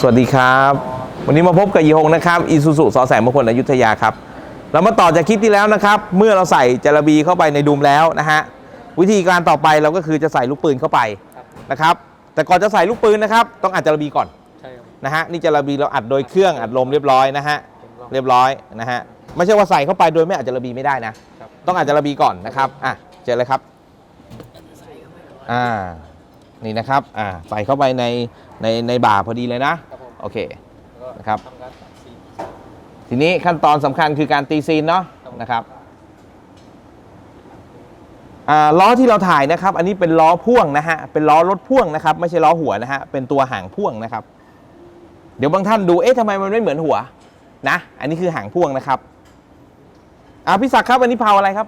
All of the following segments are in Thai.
สวัสดีครับ วันนี้มาพบกับยีฮงนะครับอีซูซูสอแสงมงคลอยุธยาครับ เรามาต่อจากคลิปที่แล้วนะครับ เมื่อเราใส่จาระบีเข้าไปในดุมแล้วนะฮะ วิธีการต่อไปเราก็คือจะใส่ลูกปืนเข้าไปนะครับ แต่ก่อนจะใส่ลูกปืนนะครับ ต้องอัดจาระบีก่อนใช่ครับนะฮะ นี่จาระบีเราอัดโดยเครื่องอัดลมเรียบร้อยนะฮะ เรียบร้อยนะฮะ ไม่ใช่ว่าใส่เข้าไปโดยไม่อัดจาระบีไม่ได้นะครับต้องอัดจาระบีก่อนนะครับ อะ เจอเลยครับ อ่า นี่นะครับอ่าใส่เข้าไปในในในบ่าพอดีเลยนะครับผมโอเคแล้วก็นะครับทำการตัดสีทีนี้ขั้นตอนสำคัญคือการตีซีนเนาะครับนะครับอ่าล้อที่เราถ่ายนะครับ อันนี้เป็นล้อพ่วงนะฮะ เป็นล้อรถพ่วงนะครับ ไม่ใช่ล้อหัวนะฮะ เป็นตัวหางพ่วงนะครับ เดี๋ยวบางท่านดู เอ๊ะทำไมมันไม่เหมือนหัว นะ อันนี้คือหางพ่วงนะครับอ่าพี่ศักดิ์ครับ อันนี้เผาอะไรครับ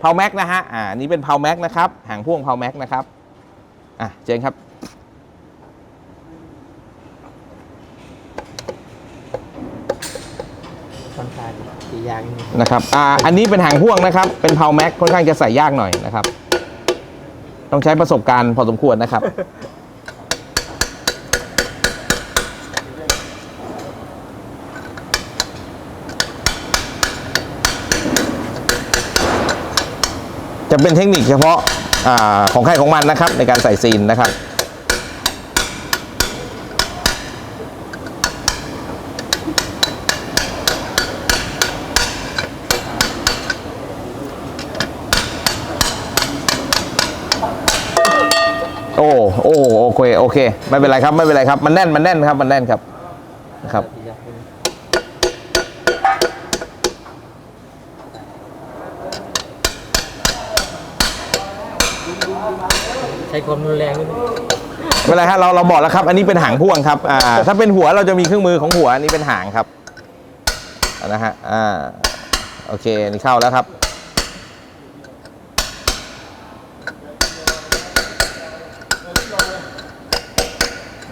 เผาแม็กนะฮะ อ่าอันนี้เป็นเผาแม็กนะครับ หางพ่วงเผาแม็กนะครับ อะเจนครับทำการสียางนิดนึงนะครับ อ่า อันนี้เป็นหางพ่วงนะครับ เป็นเพาแม็กค่อนข้างจะใส่ยากหน่อยนะครับ ต้องใช้ประสบการณ์พอสมควรนะครับ จะเป็นเทคนิคเฉพาะ อของใครของมันนะครับ ในการใส่ซีนนะครับโอ้โอ้โอเคโอเค ไม่เป็นไรครับ ไม่เป็นไรครับ มันแน่น มันแน่นครับ มันแน่นครับ นะครับ ใช้ความรุนแรงนิดนึงไม่เป็นไรฮะเราเราบอกแล้วครับ อันนี้เป็นหางพ่วงครับอ่าถ้าเป็นหัวเราจะมีเครื่องมือของหัวอันนี้เป็นหางครับนะฮะอ่าโอเคอันนี่เข้าแล้วครับ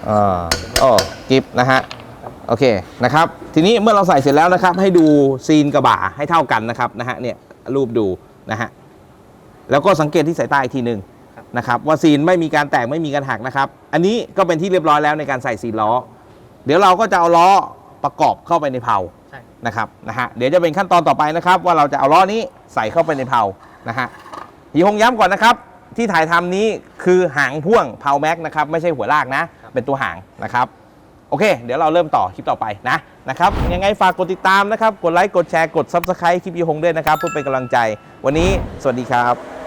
อ่าโอ้กิฟนะฮะโอเคนะครับ ทีนี้เมื่อเราใส่เสร็จแล้วนะครับ ให้ดูซีนกระบะให้เท่ากันนะครับนะฮะเนี่ยรูปดูนะฮะแล้วก็สังเกตที่สายตาอีกทีหนึ่ง นะครับว่าซีนไม่มีการแตกไม่มีการหักนะครับ อันนี้ก็เป็นที่เรียบร้อยแล้วในการใส่ซีนล้อ เดี๋ยวเราก็จะเอาล้อประกอบเข้าไปในเพลาใช่นะครับนะฮะเดี๋ยวจะเป็นขั้นตอนต่อไปนะครับ ว่าเราจะเอาล้อนี้ใส่เข้าไปในเพลานะฮะยีคงย้ำก่อนนะครับ ที่ถ่ายทำนี้คือหางพ่วงเพลาแม็กนะครับไม่ใช่หัวลากนะ เป็นตัวหางนะครับโอเค เดี๋ยวเราเริ่มต่อคลิปต่อไปนะนะครับยังไงฝากกดติดตามนะครับ กดไลค์กดแชร์กด Subscribe คลิปยีคงด้วยนะครับเพื่อเป็นกำลังใจ วันนี้สวัสดีครับ